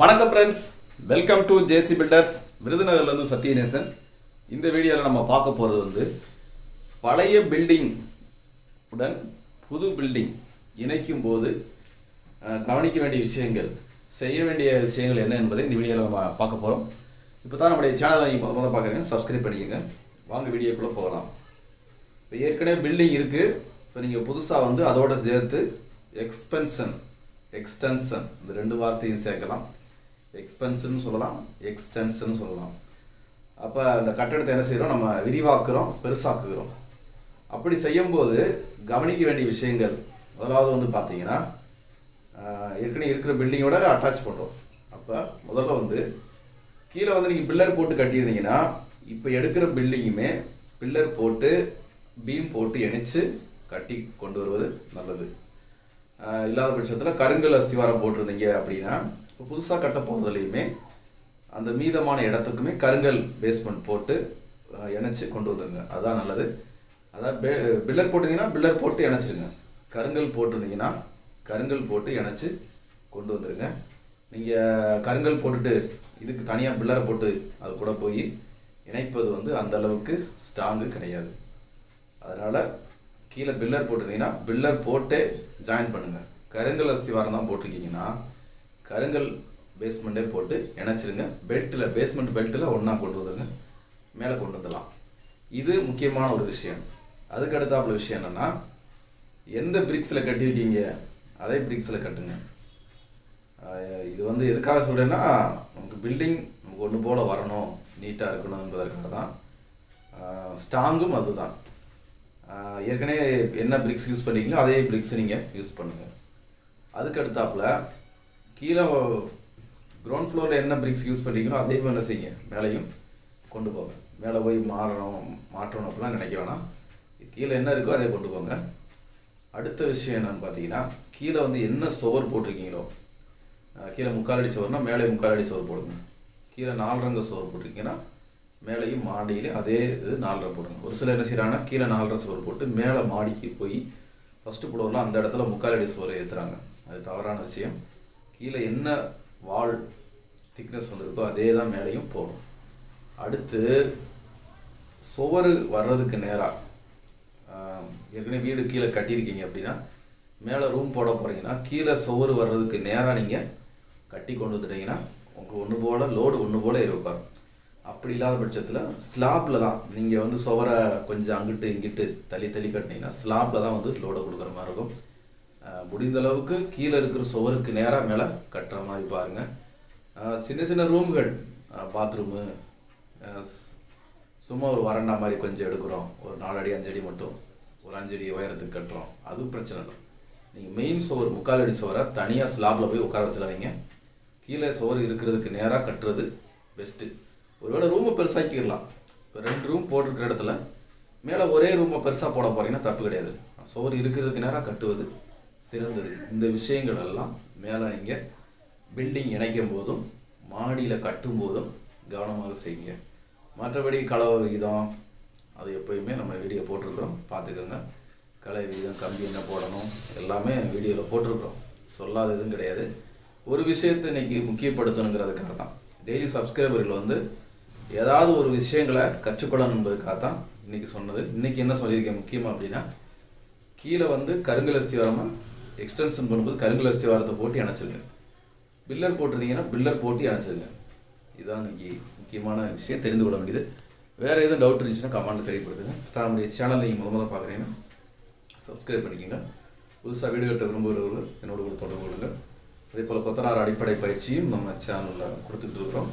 வணக்கம் friends welcome to JC builders விருதுநகர்லேருந்து Sathyanesan. இந்த வீடியோவில் நம்ம பார்க்க போகிறது வந்து பழைய பில்டிங் உடன் புது பில்டிங் இணைக்கும் போது கவனிக்க வேண்டிய விஷயங்கள் செய்ய வேண்டிய விஷயங்கள் என்ன என்பதை இந்த வீடியோவில் நம்ம பார்க்க போகிறோம் இப்போ தான் நம்முடைய சேனலை நீங்கள் முதல்ல பார்க்குறீங்க சப்ஸ்கிரைப் பண்ணிக்கோங்க. வாங்க வீடியோக்குள்ளே போகலாம். இப்போ ஏற்கனவே பில்டிங் இருக்குது இப்போ நீங்கள் புதுசாக வந்து அதோட சேர்த்து எக்ஸ்பென்ஷன் எக்ஸ்டென்ஷன் இந்த ரெண்டு வார்த்தையும் சேர்க்கலாம். எக்ஸ்பென்ஷன் சொல்லலாம் எக்ஸ்டென்ஸ்னு சொல்லலாம். அப்போ அந்த கட்டடத்தை என்ன செய்கிறோம் நம்ம விரிவாக்குகிறோம் பெருசாக்குகிறோம். அப்படி செய்யும்போது கவனிக்க வேண்டிய விஷயங்கள் முதலாவது வந்து பார்த்தீங்கன்னா ஏற்கனவே இருக்கிற பில்டிங்கோட அட்டாச் பண்ணுறோம் அப்போ முதல்ல வந்து கீழே வந்து நீங்கள் பில்லர் போட்டு கட்டியிருந்தீங்கன்னா இப்போ எடுக்கிற பில்டிங்குமே பில்லர் போட்டு பீம் போட்டு இணைச்சு கட்டி கொண்டு வருவது நல்லது. இல்லாத பட்சத்தில் கருங்கல் அஸ்திவாரம் போட்டிருந்தீங்க அப்படின்னா இப்போ புதுசாக கட்ட போகிறதுலையுமே அந்த மீதமான இடத்துக்குமே கருங்கல் பேஸ்மெண்ட் போட்டு இணைச்சி கொண்டு வந்துருங்க. அதுதான் நல்லது. அதாவது பே- பில்லர் போட்டிங்கன்னா பில்லர் போட்டு இணைச்சிருங்க. கருங்கல் போட்டிருந்தீங்கன்னா கருங்கல் போட்டு இணைச்சி கொண்டு வந்துருங்க. நீங்கள் கருங்கல் போட்டுட்டு இதுக்கு தனியாக பில்லரை போட்டு அது கூட போய் இணைப்பது வந்து அந்த அளவுக்கு ஸ்ட்ராங்கு கிடையாது. அதனால் கீழே பில்லர் போட்டிருந்தீங்கன்னா பில்லர் போட்டே ஜாயின் பண்ணுங்கள் கருங்கல் அஸ்திவாரம் தான் போட்டிருக்கீங்கன்னா கருங்கல் பேஸ்மெண்ட்டே போட்டு இணைச்சிருங்க. பெல்ட்டில் பேஸ்மெண்ட் பெல்ட்டில் ஒன்றா கொண்டு வந்துருங்க. மேலே கொண்டு வந்துடலாம். இது முக்கியமான ஒரு விஷயம். அதுக்கு அடுத்தாப்புல விஷயம் என்னென்னா எந்த பிரிக்ஸில் கட்டியிருக்கீங்க அதே பிரிக்ஸில் கட்டுங்க. இது வந்து எதுக்காக சொல்கிறேன்னா நமக்கு பில்டிங் நமக்கு ஒன்று போல் வரணும் நீட்டாக இருக்கணும் என்பதற்காக தான். ஸ்ட்ராங்கும் அதுதான். ஏற்கனவே என்ன பிரிக்ஸ் யூஸ் பண்ணிங்களோ அதே பிரிக்ஸ் நீங்கள் யூஸ் பண்ணுங்கள் அதுக்கு அடுத்தாப்புல கீழே கிரவுண்ட் ஃப்ளோரில் என்ன பிரிக்ஸ் யூஸ் பண்ணிக்கணும் அதே மாதிரி என்ன செய்யுங்க. மேலேயும் கொண்டு போங்க. மேலே போய் மாறணும் மாற்றணும் அப்படிலாம் நினைக்க வேணாம். கீழே என்ன இருக்கோ அதை கொண்டு போங்க. அடுத்த விஷயம் என்னன்னு பார்த்தீங்கன்னா கீழே வந்து என்ன சோர் போட்டிருக்கீங்களோ கீழே முக்கால் அடி சோறுனா மேலே முக்கால் அடி சோறு போடுங்க. கீழே நாலரங்க சோறு போட்டிருக்கீங்கன்னா மேலேயும் மாடியிலையும் அதே இது நாலரை போடுங்க. ஒரு சிலர் என்ன செய்கிறாங்கன்னா கீழே நாலரை சோறு போட்டு மேலே மாடிக்கு போய் ஃபஸ்ட்டு போடுவோம்னா அந்த இடத்துல முக்கால் அடி ஏற்றுறாங்க அது தவறான விஷயம். கீழே என்ன வால் திக்னஸ் வந்திருக்கோ அதே தான் மேலேயும் போடும் அடுத்து சுவர் வர்றதுக்கு நேராக ஏற்கனவே வீடு கீழே கட்டியிருக்கீங்க அப்படின்னா மேலே ரூம் போட போகிறீங்கன்னா கீழே சுவர் வர்றதுக்கு நேராக நீங்கள் கட்டி கொண்டு வந்துட்டீங்கன்னா உங்கள் ஒன்று போல் லோடு ஒன்று போல் இருக்கும் அப்படி இல்லாத பட்சத்தில் ஸ்லாப்பில் தான் நீங்கள் வந்து சுவரை கொஞ்சம் அங்கிட்டு இங்கிட்டு தள்ளி தள்ளி கட்டினீங்கன்னா ஸ்லாப்பில் தான் வந்து லோடை கொடுக்குற மாதிரி இருக்கும். முடிந்த அளவுக்கு கீழே இருக்கிற சுவருக்கு நேராக மேலே கட்டுற மாதிரி பாருங்கள் சின்ன சின்ன ரூம்கள் பாத்ரூமு சும்மா ஒரு வறண்டா மாதிரி கொஞ்சம் எடுக்கிறோம். ஒரு நாலு அடி மட்டும். ஒரு அஞ்சடி உயரத்துக்கு கட்டுறோம். அதுவும் பிரச்சனை இல்லை. நீங்கள் மெயின் சுவர் முக்கால் அடி சுவரை தனியாக ஸ்லாப்பில் போய் உட்கார வச்சிடாதீங்க. கீழே சுவர் இருக்கிறதுக்கு நேராக கட்டுறது பெஸ்ட்டு ஒருவேளை ரூமை பெருசாக்கிடலாம். இப்போ ரெண்டு ரூம் போட்டிருக்கிற இடத்துல மேலே ஒரே ரூமை பெருசாக போட போகிறீங்கன்னா தப்பு கிடையாது. சுவர் இருக்கிறதுக்கு நேராக கட்டுவது சிறந்தது. இந்த விஷயங்கள் எல்லாம் மேலே நீங்கள் பில்டிங் இணைக்கும் போதும் மாடியில் கட்டும் போதும் கவனமாக செய்யுங்க. மற்றபடி கலவை விகிதம் அது எப்பயுமே நம்ம வீடியோ போட்டிருக்கிறோம். பார்த்துக்கோங்க. கலை விகிதம் கம்பி என்ன போடணும் எல்லாமே வீடியோவில் போட்டிருக்கிறோம். சொல்லாத எதுவும் கிடையாது. ஒரு விஷயத்தை இன்னைக்கு முக்கியப்படுத்தணுங்கிறதுக்காக தான். டெய்லி சப்ஸ்கிரைபர்கள் வந்து ஏதாவது ஒரு விஷயங்களை கற்றுக்கொள்ளணும் என்பதுக்காக தான் இன்றைக்கி சொன்னது. இன்னைக்கு என்ன சொல்லியிருக்கேன் முக்கியமாக அப்படின்னா கீழே வந்து கருங்கலஸ்தி வரமாக எக்ஸ்டென்ஷன் பண்ணும்போது கருங்கல் அஸ்திவாரத்தை போட்டு அணைச்சிருங்க. பில்லர் போட்டிருந்தீங்கன்னா பில்லர் போட்டு அணைச்சிருங்க. இதுதான் இன்றைக்கி முக்கியமான விஷயம் தெரிந்து கொள்ள வேண்டியது. வேறு எதுவும் டவுட் இருந்துச்சுன்னா கமெண்ட் தெரியப்படுத்துங்க. தன்னுடைய சேனல் நீங்கள் முதல்ல பார்க்குறீங்கன்னா சப்ஸ்கிரைப் பண்ணிக்கோங்க. புதுசாக வீடியோ கட்ட விரும்புகிறவர்கள் என்னோட கூட தொடர்பு கொள்ளுங்கள் அதே போல் கொத்தனார் அடிப்படை பயிற்சியும் நம்ம சேனலில் கொடுத்துட்டு இருக்கிறோம்.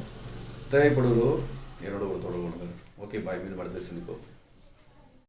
தேவைப்படுகிறோர் என்னோட கூட தொடர்பு கொள்ளுங்கள் ஓகே பாய் மீண்டும் அடுத்து சந்திப்போம்